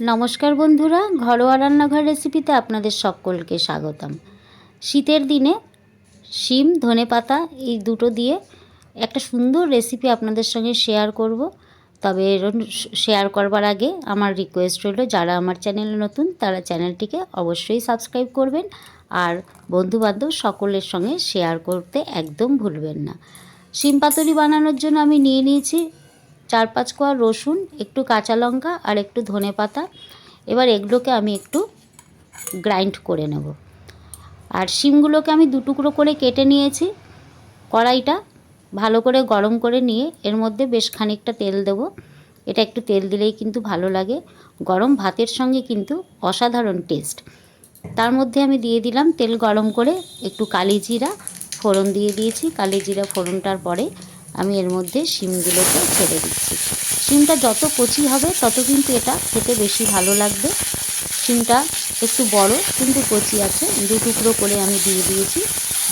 নমস্কার বন্ধুরা, ঘরোয়া রান্নাঘর রেসিপিতে আপনাদের সকলকে স্বাগতম। শীতের দিনে শিম ধনেপাতা এই দুটো দিয়ে একটা সুন্দর রেসিপি আপনাদের সঙ্গে শেয়ার করব। তবে শেয়ার করবার আগে আমার রিকোয়েস্ট রইল, যারা আমার চ্যানেলে নতুন, তারা চ্যানেলটিকে অবশ্যই সাবস্ক্রাইব করবেন আর বন্ধুবান্ধব সকলের সঙ্গে শেয়ার করতে একদম ভুলবেন না। শিম পাতুরি বানানোর জন্য আমি নিয়ে নিয়েছি চার পাঁচ কোয়া রসুন, একটু কাঁচা লঙ্কা আর একটু ধনে পাতা। এবার এগুলোকে আমি একটু গ্রাইন্ড করে নেব। আর শিমগুলোকে আমি দু টুকরো করে কেটে নিয়েছি। কড়াইটা ভালো করে গরম করে নিয়ে এর মধ্যে বেশ খানিকটা তেল দেব। এটা একটু তেল দিলেই কিন্তু ভালো লাগে। গরম ভাতের সঙ্গে কিন্তু অসাধারণ টেস্ট। তার মধ্যে আমি দিয়ে দিলাম তেল গরম করে একটু কালি জিরা ফোড়ন দিয়ে দিয়েছি। কালি জিরা ফোড়নটার পরে আমি এর মধ্যে শিমগুলোকে ছেড়ে দিচ্ছি। শিমটা যত কচি হবে, তত কিন্তু এটা খেতে বেশি ভালো লাগবে। শিমটা একটু বড় কিন্তু কচি আছে। দু টুকরো করে আমি দিয়ে দিয়েছি।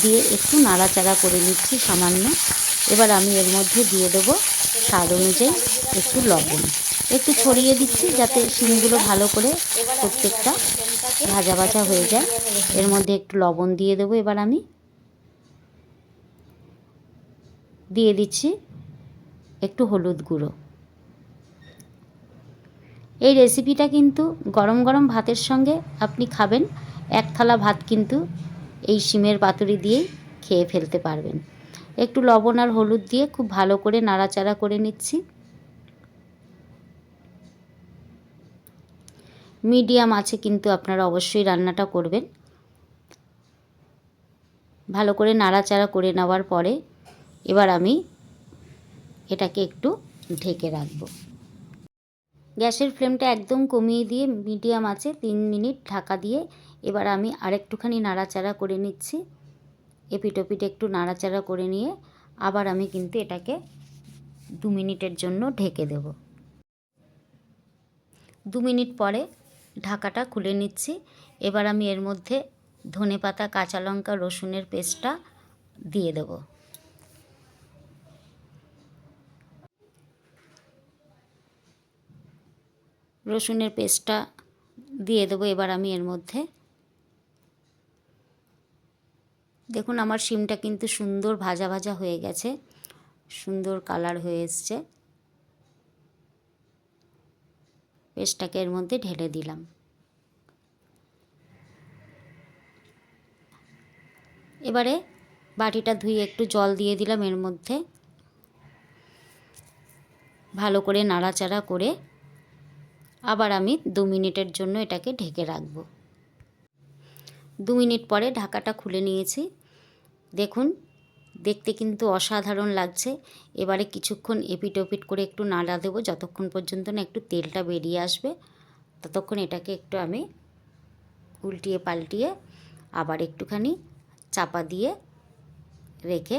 দিয়ে একটু নাড়াচাড়া করে নিচ্ছি সামান্য। এবার আমি এর মধ্যে দিয়ে দেবো স্বাদ অনুযায়ী একটু লবণ। একটু ছড়িয়ে দিচ্ছি যাতে শিমগুলো ভালো করে প্রত্যেকটা ভাজা ভাজা হয়ে যায়। এর মধ্যে একটু লবণ দিয়ে দেবো এবার আমি। দিয়ে দিচ্ছি একটু হলুদ গুঁড়ো। এই রেসিপিটা কিন্তু গরম গরম ভাতের সঙ্গে আপনি খাবেন, এক থালা ভাত কিন্তু এই শিমের পাতুরি দিয়েই খেয়ে ফেলতে পারবেন। একটু লবণ আর হলুদ দিয়ে খুব ভালো করে নাড়াচাড়া করে নিচ্ছি। মিডিয়াম আছে কিন্তু আপনারা অবশ্যই রান্নাটা করবেন। ভালো করে নাড়াচাড়া করে নেওয়ার পরে এবার আমি এটাকে একটু ঢেকে রাখব। গ্যাসের ফ্লেমটা একদম কমিয়ে দিয়ে মিডিয়াম আছে, তিন মিনিট ঢাকা দিয়ে এবার আমি আরেকটুখানি নাড়াচাড়া করে নিচ্ছি। এপিটোপিট একটু নাড়াচাড়া করে নিয়ে আবার আমি কিন্তু এটাকে দু মিনিটের জন্য ঢেকে দেব। দু মিনিট পরে ঢাকাটা খুলে নিচ্ছি। এবার আমি এর মধ্যে ধনে পাতা কাঁচা লঙ্কা, রসুনের পেস্টটা দিয়ে দেবো। রসুনের পেস্টটা দিয়ে দেবো, এবার আমি এর মধ্যে। দেখুন, আমার শিমটা কিন্তু সুন্দর ভাজা ভাজা হয়ে গেছে, সুন্দর কালার হয়ে এসছে। পেস্টটাকে এর মধ্যে ঢেলে দিলাম। এবারে বাটিটা ধুয়ে একটু জল দিয়ে দিলাম এর মধ্যে। ভালো করে নাড়াচাড়া করে আবার আমি দু মিনিটের জন্য এটাকে ঢেকে রাখব। দু মিনিট পরে ঢাকাটা খুলে নিয়েছি। দেখুন, দেখতে কিন্তু অসাধারণ লাগছে। এবারে কিছুক্ষণ এপিট ওপিট করে একটু নাড়া দেবো, যতক্ষণ পর্যন্ত না একটু তেলটা বেরিয়ে আসবে। ততক্ষণ এটাকে একটু আমি উল্টিয়ে পাল্টিয়ে আবার একটুখানি চাপা দিয়ে রেখে,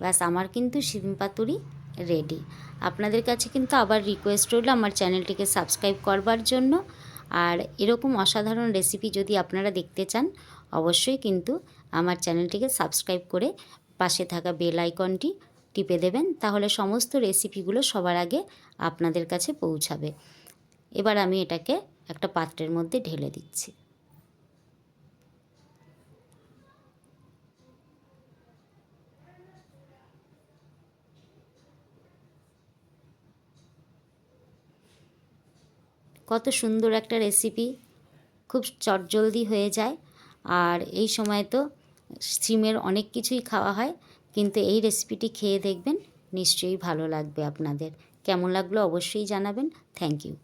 ব্যাস, আমার কিন্তু শিম পাতুরি রেডি আপনাদের কাছে কিন্তু আবার রিকোয়েস্ট রইল আমার চ্যানেলটিকে সাবস্ক্রাইব করবার জন্য। আর এরকম অসাধারণ রেসিপি যদি আপনারা দেখতে চান, অবশ্যই কিন্তু আমার চ্যানেলটিকে সাবস্ক্রাইব করে পাশে থাকা বেল আইকনটি টিপে দেবেন, তাহলে সমস্ত রেসিপিগুলো সবার আগে আপনাদের কাছে পৌঁছাবে। এবার আমি এটাকে একটা পাত্রের মধ্যে ঢেলে দিচ্ছি। কত সুন্দর একটা রেসিপি খুব চটজলদি হয়ে যায়। আর এই সময় তো সিমের অনেক কিছুই খাওয়া হয়, কিন্তু এই রেসিপিটি খেয়ে দেখবেন, নিশ্চয়ই ভালো লাগবে আপনাদের। কেমন লাগল অবশ্যই জানাবেন। Thank you